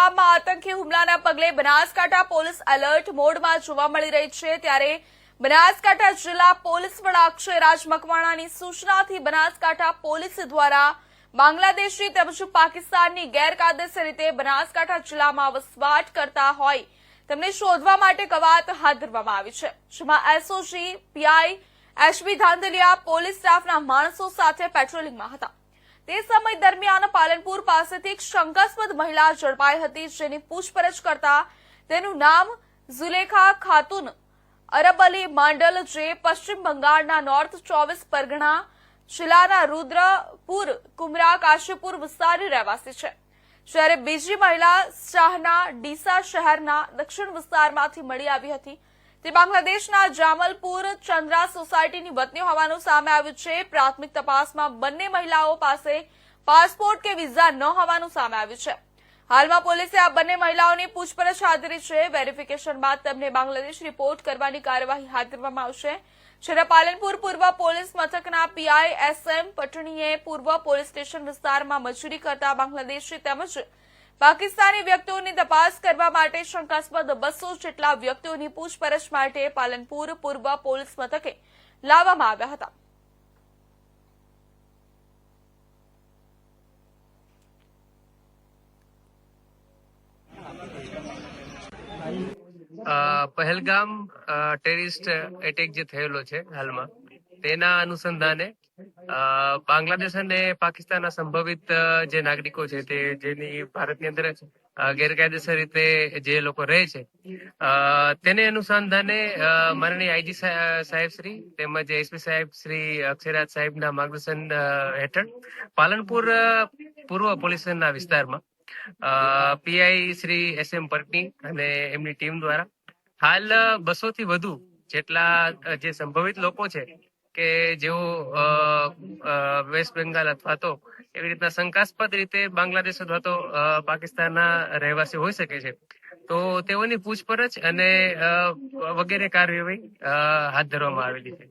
પહલગામમાં આતંકી હુમલાના પગલે બનાસકાંઠા પોલીસ એલર્ટ મોડમાં જોવા મળી રહી છે. ત્યારે બનાસકાંઠા જિલ્લા પોલીસ વડા અક્ષયરાજ મકવાણાની સૂચનાથી બનાસકાંઠા પોલીસ દ્વારા બાંગ્લાદેશી તેમજ પાકિસ્તાનની ગેરકાયદેસર રીતે બનાસકાંઠા જિલ્લામાં વસવાટ કરતા હોય તેમને શોધવા માટે કવાયત હાથ ધરવામાં આવી છે, જેમાં SOG PI SB Dhandhaliya police સ્ટાફના માણસો સાથે પેટ્રોલિંગમાં હતા. તે સમય દરમિયાન પાલનપુર પાસેથી એક શંકાસ્પદ મહિલા ઝડપાઈ હતી જેની પૂછપરછ કરતા તેનું નામ ઝુલેખા ખાતુન અરબ અલી માંડલ જે પશ્ચિમ બંગાળના નોર્થ ચોવીસ પરગણા જિલ્લાના રુદ્રપુર, કુમરા, કાશીપુર વિસ્તારની રહેવાસી છે. જ્યારે બીજી મહિલા શાહના ડીસા શહેરના દક્ષિણ વિસ્તારમાંથી મળી આવી હતી તે બાંગ્લાદેશના જામલપુર ચંદ્રા સોસાયટીની વતની હોવાનું સામે આવ્યું છે. પ્રાથમિક તપાસમાં બંને મહિલાઓ પાસે પાસપોર્ટ કે વિઝા ન હોવાનું સામે આવ્યું છે. હાલમાં પોલીસે આ બંને મહિલાઓની પૂછપરછ હાથ ધરી છે. વેરિફિકેશન બાદ તેમને બાંગ્લાદેશ રિપોર્ટ કરવાની કાર્યવાહી હાથ ધરવામાં આવશે. જ્યારે પાલનપુર પૂર્વ પોલીસ મથકના પીઆઈ એસએમ પટણીએ પૂર્વ પોલીસ સ્ટેશન વિસ્તારમાં મજૂરી કરતા બાંગ્લાદેશી તેમજ પાકિસ્તાની વ્યક્તિઓની તપાસ કરવા માટે શંકાસ્પદ બસો જેટલા વ્યક્તિઓની પૂછપરછ માટે પાલનપુર પૂર્વ પોલીસ મથકે લાવવામાં આવ્યા હતા. પહેલગામ ટેરિસ્ટ એટેક જે થયેલો છે હાલમાં તેના અનુસંધાને બાંગ્લાદેશ અને પાકિસ્તાનના સંભવિત જે નાગરિકો છે તે જેની ભારતની અંદર ગેરકાયદેસર રીતે જે લોકો રહે છે તેને અનુસંધાને માનનીય આઈજી સાહેબ શ્રી તેમજ એસપી સાહેબ શ્રી અક્ષયરાજ સાહેબના માર્ગદર્શન હેઠળ પાલનપુર પૂર્વ પોલીસના વિસ્તારમાં PI Shri S M Patni અને એમની ટીમ દ્વારા હાલ બસો થી વધુ જેટલા જે સંભવિત લોકો છે કે અ, વેસ્ટ બેંગાલ અથવા તો એવી રીતના શંકાસ્પદ રીતે બાંગ્લાદેશ અથવા તો પાકિસ્તાનના રહેવાસી હોઈ શકે છે. તો તેઓની પૂછપરછ અને વગેરે કાર્યવાહી હાથ ધરવામાં આવેલી છે.